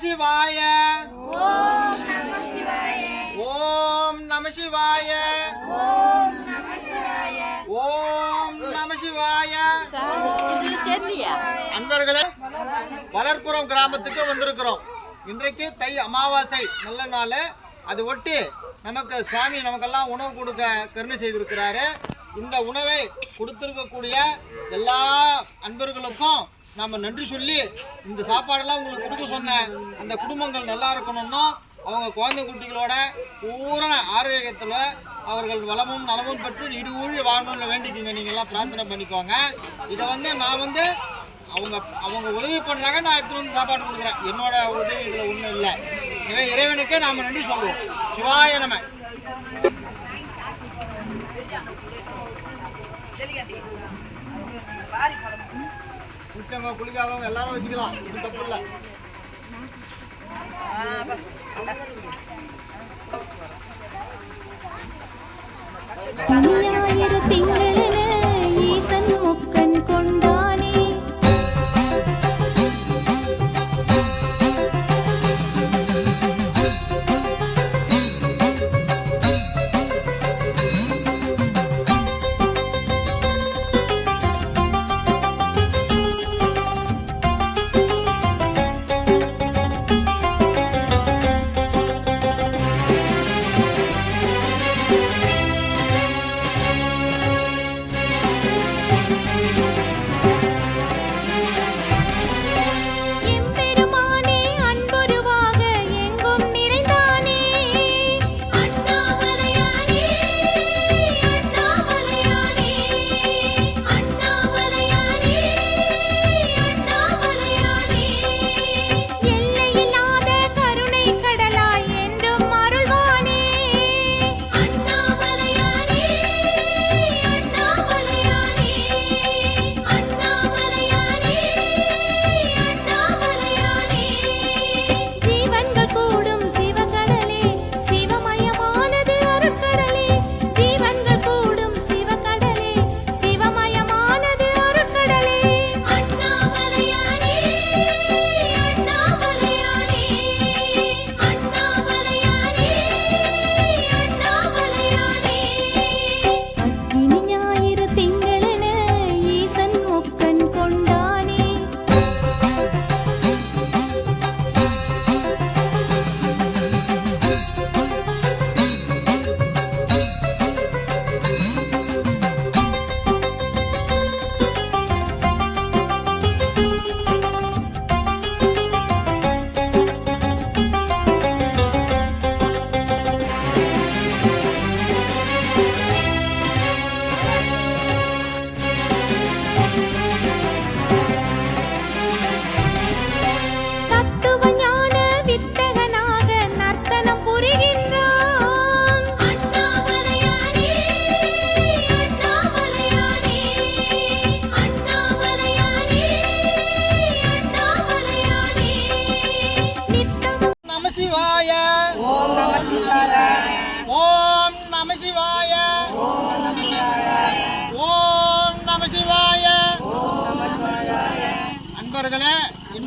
சிவாய ஓம் நம சிவாய ஓம் நம சிவாய அன்பர்களே வளர்ப்புறம் கிராமத்துக்கு வந்திருக்கிறோம். இன்றைக்கு தை அமாவாசை நல்ல நாள். அது ஒட்டி நமக்கு சுவாமி நமக்கெல்லாம் உணவு கொடுக்க கருணை செய்திருக்கிறாரு. இந்த உணவை கொடுத்திருக்கக்கூடிய எல்லா அன்பர்களுக்கும் நாம் நன்றி சொல்லி இந்த சாப்பாடெல்லாம் உங்களுக்கு கொடுக்க சொன்ன அந்த குடும்பங்கள் நல்லா இருக்கணும்னா அவங்க குழந்தை குட்டிகளோட பூரண ஆரோக்கியத்தில் அவர்கள் வளமும் நலமும் பெற்று இடுகூழி வாழணும்னு வேண்டிக்குங்க. நீங்கள்லாம் பிரார்த்தனை பண்ணிக்கோங்க. இதை வந்து நான் வந்து அவங்க அவங்க உதவி பண்ணுறாங்க நான் எடுத்துகிட்டு வந்து சாப்பாடு கொடுக்குறேன். என்னோட உதவி இதில் ஒன்றும் இல்லை. எனவே இறைவனுக்கே நாம் நன்றி சொல்லுவோம். சிவாய நம. குளிச்சவங்க குளிக்காதவங்க எல்லாரும் வச்சுக்கலாம். இது தப்பு இல்லை. ஞாயிறு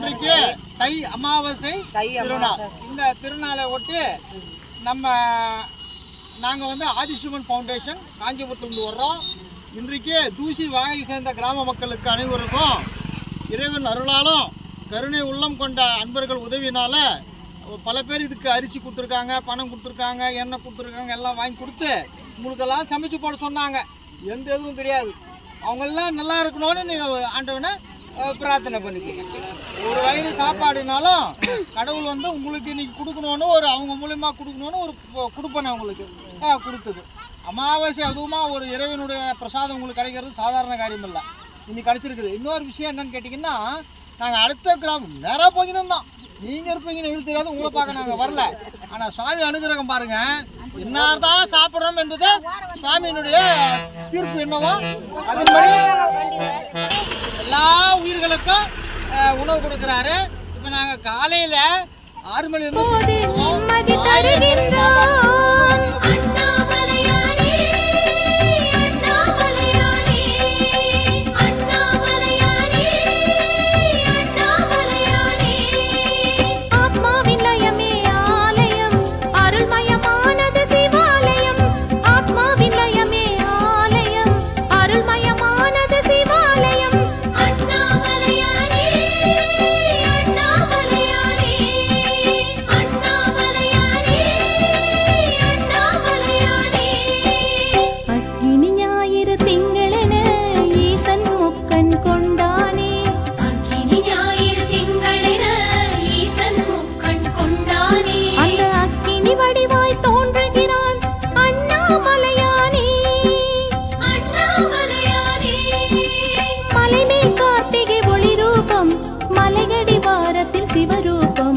இன்றைக்கு தை அமாவாசை திருநாள். இந்த திருநாளை ஒட்டி நம்ம நாங்கள் வந்து ஆதிசிவன் ஃபவுண்டேஷன் காஞ்சிபுரத்துலேருந்து வர்றோம். இன்றைக்கு தூசி வாகை சேர்ந்த கிராம மக்களுக்கு அனைவருக்கும் இறைவன் அருளாலும் கருணை உள்ளம் கொண்ட அன்பர்கள் உதவினால பல பேர் இதுக்கு அரிசி கொடுத்துருக்காங்க பணம் கொடுத்துருக்காங்க எண்ணெய் கொடுத்துருக்காங்க எல்லாம் வாங்கி கொடுத்து உங்களுக்கெல்லாம் சமைச்சு போட சொன்னாங்க. எந்த எதுவும் கிடையாது. அவங்கெல்லாம் நல்லா இருக்கணும்னு நீங்கள் ஆண்டவனை பிரார்த்தனை பண்ணிக்கோங்க ஒரு வயிறு சாப்பாடுனாலும் கடவுள் வந்து உங்களுக்கு இன்னைக்கு கொடுக்கணும்னு ஒரு அவங்க மூலியமா கொடுக்கணும்னு ஒரு கொடுப்பேன் கொடுப்பனை உங்களுக்கு. கொடுத்தது. அமாவாசை அதுவுமா ஒரு இறைவனுடைய பிரசாதம் உங்களுக்கு கிடைக்கிறது சாதாரண காரியம் இல்லை இன்னைக்கு கிடைச்சிருக்குது இன்னொரு விஷயம் என்னன்னு கேட்டிங்கன்னா நாங்கள் அடுத்த கிராமம் நேராக போய்க்கணும் தான் நீங்கள் இருப்பீங்கன்னு எழுத்துறாது உங்களை பார்க்க நாங்கள் வரல. ஆனால் சுவாமி அனுகிரகம் பாருங்கள் இன்னார்தான் சாப்பிடணும் என்பது சுவாமியினுடைய தீர்ப்பு என்னவோ அதன்படி எல்லா உயிர்களுக்கும் உணவு கொடுக்குறாரு. இப்போ நாங்கள் காலையில் ஆறு மணி போது ശിവരൂപം മലയടി വാരത്തിൽ ശിവരൂപം.